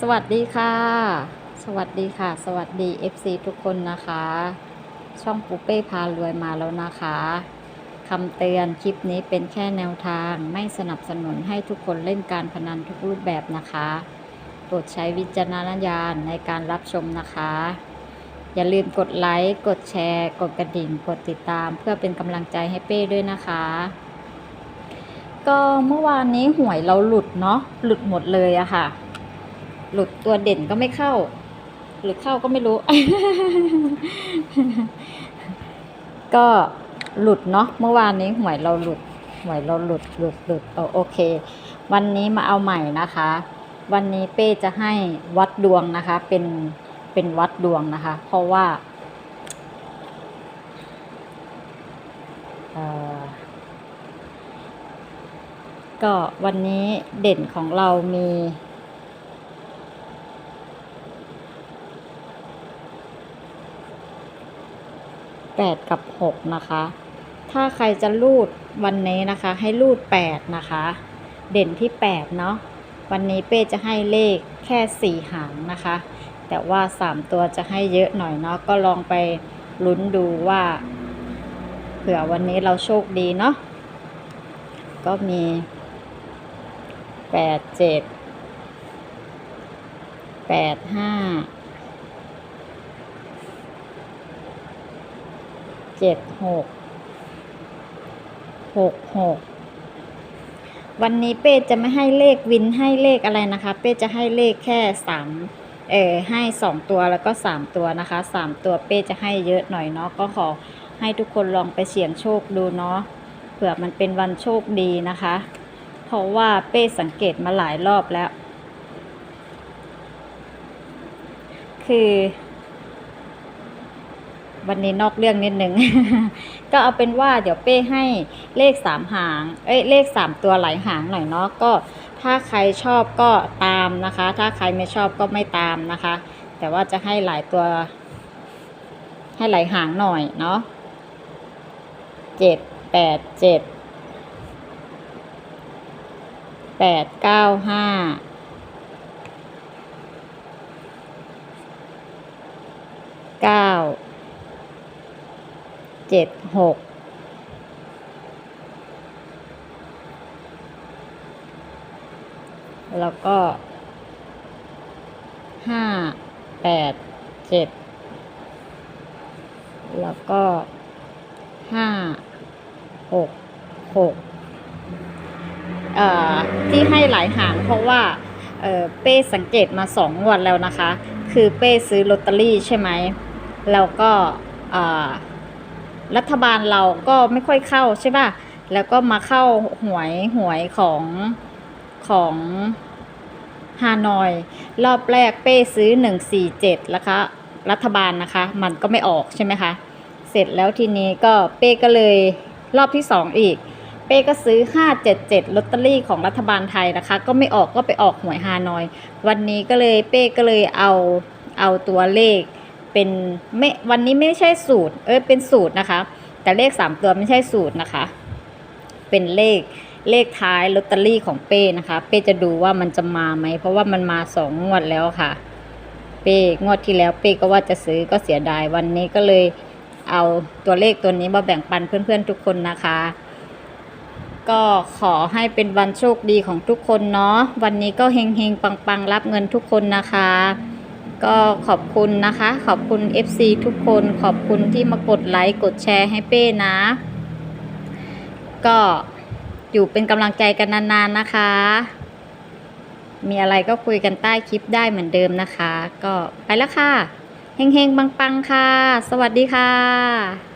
สวัสดีค่ะ สวัสดีค่ะ สวัสดี FC ทุกคนนะคะ ช่องปูเป้พารวยมาแล้วนะคะคำเตือนคลิปนี้เป็นแค่แนวทางไม่สนับสนุนให้ทุกคนเล่นการพนันทุกรูปแบบนะคะโปรดใช้วิจารณญาณในการรับชมนะคะ อย่าลืมกดไลค์ กดแชร์ กดกระดิ่ง กดติดตาม เพื่อเป็นกำลังใจให้เป้ด้วยนะคะ ก็เมื่อวานนี้หวยเราหลุดเนาะหลุดหมดเลยอะค่ะ หลุดตัวเด่นก็ไม่เข้า หรือเข้าก็ไม่รู้ ก็หลุดเนาะเมื่อวานนี้หวยเราหลุดหวยเราหลุดหลุดหลุดโอโอเค วันนี้มาเอาใหม่นะคะ วันนี้เป้จะให้วัดดวงนะคะ เป็นเป็นวัดดวงนะคะ เพราะว่าก็วันนี้เด่นของเรามี 8 กับ 6 นะคะ ถ้าใครจะรูดวันนี้นะคะ ให้รูด 8 นะคะ เด่นที่ 8 เนาะวันนี้เป้จะให้เลขแค่ 4 หางนะคะ แต่ว่า 3 ตัวจะให้เยอะหน่อยเนาะก็ลองไปลุ้นดูว่า เผื่อวันนี้เราโชคดีเนาะก็มี 8 7 8 5 เจ็ดหกหกหกวันนี้เป้จะไม่ให้เลขวินให้เลขอะไรนะคะ เป้จะให้เลขแค่สามเออให้สองตัวแล้วก็สามตัวนะคะสามตัวเป้จะให้เยอะหน่อยเนาะก็ขอให้ทุกคนลองไปเสี่ยงโชคดูเนาะเผื่อมันเป็นวันโชคดีนะคะ เพราะว่าเป้สังเกตมาหลายรอบแล้ว คือ วันนี้นอกเรื่องนิดนึงก็เอาเป็นว่าเดี๋ยวเป้ให้เลขสามหาง เอ้ยเลขสามตัวหลายหางหน่อยเนาะก็ ถ้าใครชอบก็ตามนะคะ ถ้าใครไม่ชอบก็ไม่ตามนะคะ แต่ว่าจะให้หลายตัว ให้หลายหางหน่อยเนาะเจ็ดแปดเจ็ดแปดเก้าห้าเก้า เจ็ดหกแล้วก็ห้าแปดเจ็ดแล้วก็ห้าหกหกเอ่อที่ให้หลายหางเพราะว่าเอ่อเป้สังเกตมาสองงวดแล้วนะคะ คือเป้ซื้อลอตเตอรี่ใช่ไหม แล้วก็เอ่อ รัฐบาลเราก็ไม่ค่อยเข้าใช่ป่ะ แล้วก็มาเข้าหวยหวยของของฮานอย รอบแรกเป้ซื้อหนึ่งสี่เจ็ดแล้วคะรัฐบาลนะคะ มันก็ไม่ออกใช่ไหมคะ เสร็จแล้วทีนี้ก็เป้ก็เลยรอบที่สองอีก เป้ก็ซื้อ 577ลอตเตอรี่ของรัฐบาลไทยนะคะ ก็ไม่ออกก็ไปออกหวยฮานอย วันนี้ก็เลยเป้ก็เลยเอาเอาตัวเลข เป็นไม่วันนี้ไม่ใช่สูตร เออเป็นสูตรนะคะ แต่เลข3ตัวไม่ใช่สูตรนะคะ เป็นเลขเลขท้ายลอตเตอรี่ของเป้นะคะ เป้จะดูว่ามันจะมาไหมเพราะว่ามันมาสองงวดแล้วค่ะ เป้งวดที่แล้วเป้ก็ว่าจะซื้อก็เสียดายวันนี้ก็เลยเอาตัวเลขตัวนี้มาแบ่งปันเพื่อนๆทุกคนนะคะ ก็ขอให้เป็นวันโชคดีของทุกคนเนาะวันนี้ก็เฮงเฮงปังปังๆรับเงินทุกคนนะคะ ก็ขอบคุณนะคะ ขอบคุณ FC ทุกคนขอบคุณที่มากดไลค์กดแชร์ให้เป้นะ ก็อยู่เป็นกำลังใจกันนานๆนะคะ มีอะไรก็คุยกันใต้คลิปได้เหมือนเดิมนะคะ ก็ไปแล้วค่ะเฮงเฮงปังปังๆค่ะ สวัสดีค่ะ